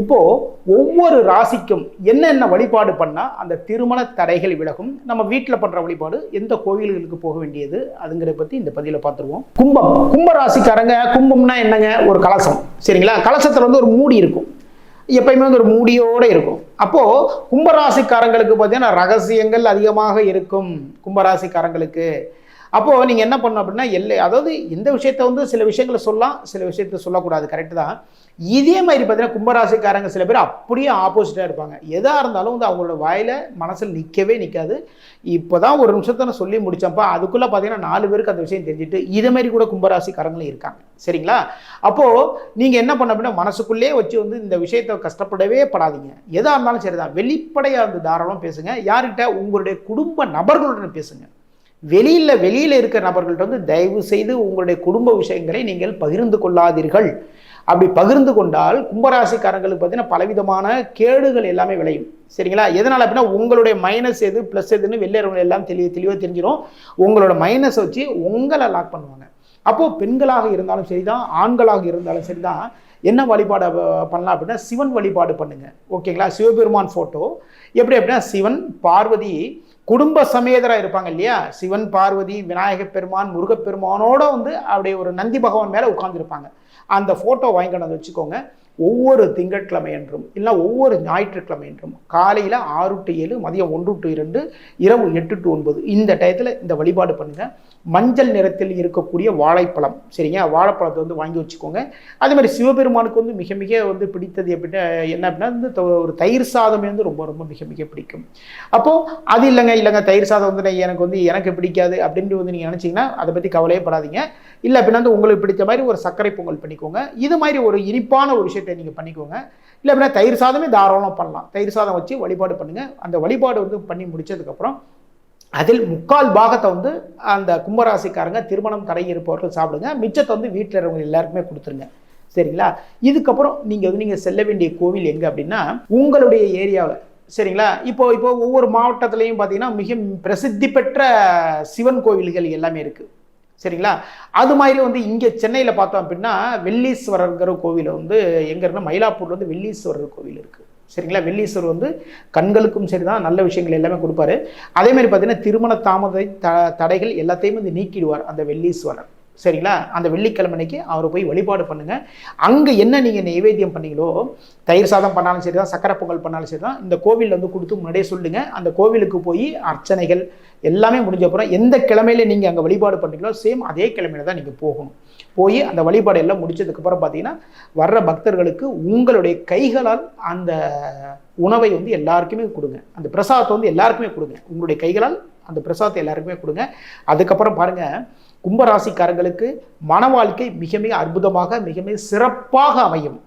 இப்போ ஒவ்வொரு ராசிக்கும் என்னென்ன வழிபாடு பண்ணால் அந்த திருமண தடைகள் விலகும்? நம்ம வீட்டில் பண்ணுற வழிபாடு எந்த கோயில்களுக்கு போக வேண்டியது? அதுங்கிறத பற்றி இந்த பதிவில் பார்த்துருவோம் கும்பம். கும்ப ராசிக்காரங்க கும்பம்னா என்னங்க? ஒரு கலசம். சரிங்களா? கலசத்தில் வந்து ஒரு மூடி இருக்கும். எப்பயுமே வந்து ஒரு மூடியோடு இருக்கும். அப்போது கும்பராசிக்காரங்களுக்கு பார்த்தீங்கன்னா ரகசியங்கள் அதிகமாக இருக்கும். கும்பராசிக்காரங்களுக்கு அப்போது நீங்கள் என்ன பண்ணணும் அப்படின்னா எல்லை அதாவது இந்த விஷயத்த வந்து சில விஷயங்களை சொல்லலாம் சில விஷயத்த சொல்லக்கூடாது. கரெக்டு தான். இதே மாதிரி பார்த்தீங்கன்னா கும்பராசிக்காரங்க சில பேர் அப்படியே ஆப்போசிட்டாக இருப்பாங்க. எதாக இருந்தாலும் வந்து அவங்களோட வாயில் மனசில் நிற்கவே நிற்காது இப்போ தான் ஒரு நிமிஷத்தை நான் சொல்லி முடித்தப்பா அதுக்குள்ளே பார்த்தீங்கன்னா நாலு பேருக்கு அந்த விஷயம் தெரிஞ்சுட்டு இதே மாதிரி கூட கும்பராசிக்காரங்களும் இருக்காங்க. சரிங்களா? அப்போது நீங்கள் என்ன பண்ண அப்படின்னா மனசுக்குள்ளே வச்சு வந்து இந்த விஷயத்தை கஷ்டப்படவே படாதீங்க. எதாக இருந்தாலும் சரி தான் வெளிப்படையாக வந்து தாராளம் பேசுங்க. யார்கிட்ட? உங்களுடைய குடும்ப நபர்களுடன் பேசுங்க. வெளியில் வெளியில் இருக்கிற நபர்கள்ட்ட வந்து தயவு செய்து உங்களுடைய குடும்ப விஷயங்களை நீங்கள் பகிர்ந்து கொள்ளாதீர்கள். அப்படி பகிர்ந்து கொண்டால் கும்பராசிக்காரங்களுக்கு பார்த்தீங்கன்னா பலவிதமான கேடுகள் எல்லாமே விளையும். சரிங்களா? எதனால் அப்படின்னா உங்களுடைய மைனஸ் எது ப்ளஸ் எதுன்னு வெளியேறவங்க எல்லாம் தெளிவு தெளிவாக தெரிஞ்சிடும் உங்களோட மைனஸ் வச்சு உங்களை லாக் பண்ணுவாங்க. அப்போது பெண்களாக இருந்தாலும் சரி தான் ஆண்களாக இருந்தாலும் சரி தான் என்ன வழிபாடு பண்ணலாம் அப்படின்னா சிவன் வழிபாடு பண்ணுங்கள் ஓகேங்களா? சிவபெருமான் ஃபோட்டோ எப்படி அப்படின்னா சிவன் பார்வதி குடும்ப சமேதராக இருப்பாங்க இல்லையா? சிவன் பார்வதி விநாயகப் பெருமான் முருகப்பெருமானோட வந்து அப்படியே ஒரு நந்தி பகவான் மேலே உட்காந்துருப்பாங்க அந்த ஃபோட்டோ வாங்கிக்கணும் வந்து வச்சுக்கோங்க. ஒவ்வொரு திங்கட்கிழமை என்றும் இல்லை ஒவ்வொரு ஞாயிற்றுக்கிழமை என்றும் காலையில் ஆறு டு ஏழு மதியம் ஒன்று டு இரண்டு இரவு எட்டு டு ஒன்பது இந்த டயத்தில் இந்த வழிபாடு பண்ணுங்கள் மஞ்சள் நிறத்தில் இருக்கக்கூடிய வாழைப்பழம் சரிங்க? வாழைப்பழத்தை வந்து வாங்கி வச்சுக்கோங்க. அதே மாதிரி சிவபெருமானுக்கு வந்து மிக மிக வந்து பிடித்தது எப்படின்னா என்ன அப்படின்னா வந்து த- ஒரு தயிர் சாதமே வந்து ரொம்ப ரொம்ப மிக மிக பிடிக்கும். அப்போது அது இல்லைங்க இல்லைங்க தயிர் சாதம் வந்து எனக்கு வந்து எனக்கு பிடிக்காது அப்படின்ட்டு வந்து நீங்கள் நினச்சிங்கன்னா அதை பற்றி கவலையே படாதீங்க. இல்லை அப்படின்னா வந்து உங்களுக்கு பிடித்த மாதிரி ஒரு சர்க்கரை பொங்கல் பண்ணிக்கோங்க. இது மாதிரி ஒரு இனிப்பான ஒரு விஷயத்தை நீங்கள் பண்ணிக்கோங்க. இல்லை அப்படின்னா தயிர் சாதமே தாராளமாக பண்ணலாம். தயிர் சாதம் வச்சு வழிபாடு பண்ணுங்கள் அந்த வழிபாடு வந்து பண்ணி முடிச்சதுக்கப்புறம் அதில் முக்கால் பாகத்தை வந்து அந்த கும்பராசிக்காரங்க திருமணம் தடை இருப்பவர்கள் சாப்பிடுங்க. மிச்சத்தை வந்து வீட்டில் இருக்கிறவங்க எல்லாருக்குமே கொடுத்துருங்க. சரிங்களா? இதுக்கப்புறம் நீங்கள் வந்து நீங்கள் செல்ல வேண்டிய கோவில் எங்கே அப்படின்னா உங்களுடைய ஏரியாவில் சரிங்களா? இப்போ இப்போ ஒவ்வொரு மாவட்டத்துலேயும் பார்த்தீங்கன்னா மிக பிரசித்தி பெற்ற சிவன் கோவில்கள் எல்லாமே இருக்குது சரிங்களா? அது மாதிரி வந்து இங்கே சென்னையில் பார்த்தோம் அப்படின்னா வெள்ளீஸ்வரர்ங்கிற கோவில் வந்து எங்கே இருக்குன்னா வந்து வெள்ளீஸ்வரர் கோவில் இருக்குது சரிங்களா? வெள்ளீஸ்வரர் வந்து கண்களுக்கும் சரி தான் நல்ல விஷயங்கள் எல்லாமே கொடுப்பாரு. அதே மாதிரி பார்த்தீங்கன்னா திருமண தாமத த தடைகள் எல்லாத்தையும் வந்து நீக்கிடுவார் அந்த வெள்ளீஸ்வரர். சரிங்களா? அந்த வெள்ளிக்கிழமைக்கு அவரை போய் வழிபாடு பண்ணுங்க. அங்கே என்ன நீங்கள் நைவேத்தியம் பண்ணீங்களோ தயிர் சாதம் பண்ணாலும் சரி தான் சக்கரை பொங்கல் பண்ணாலும் சரி தான் இந்த கோவிலில் வந்து கொடுத்து முன்னாடியே சொல்லுங்க. அந்த கோவிலுக்கு போய் அர்ச்சனைகள் எல்லாமே முடிஞ்ச அப்புறம் எந்த கிழமையில நீங்கள் அங்கே வழிபாடு பண்ணுறீங்களோ சேம் அதே கிழமையில தான் நீங்கள் போகணும். போய் அந்த வழிபாடு எல்லாம் முடிச்சதுக்கப்புறம் பார்த்தீங்கன்னா வர்ற பக்தர்களுக்கு உங்களுடைய கைகளால் அந்த உணவை வந்து எல்லாருக்குமே கொடுங்க. அந்த பிரசாதத்தை வந்து எல்லாருக்குமே கொடுங்க. உங்களுடைய கைகளால் அந்த பிரசாதத்தை எல்லாருக்குமே கொடுங்க. அதுக்கப்புறம் பாருங்க கும்பராசிக்காரங்களுக்கு மன வாழ்க்கை மிக மிக அற்புதமாக மிக மிக சிறப்பாக அமையும்.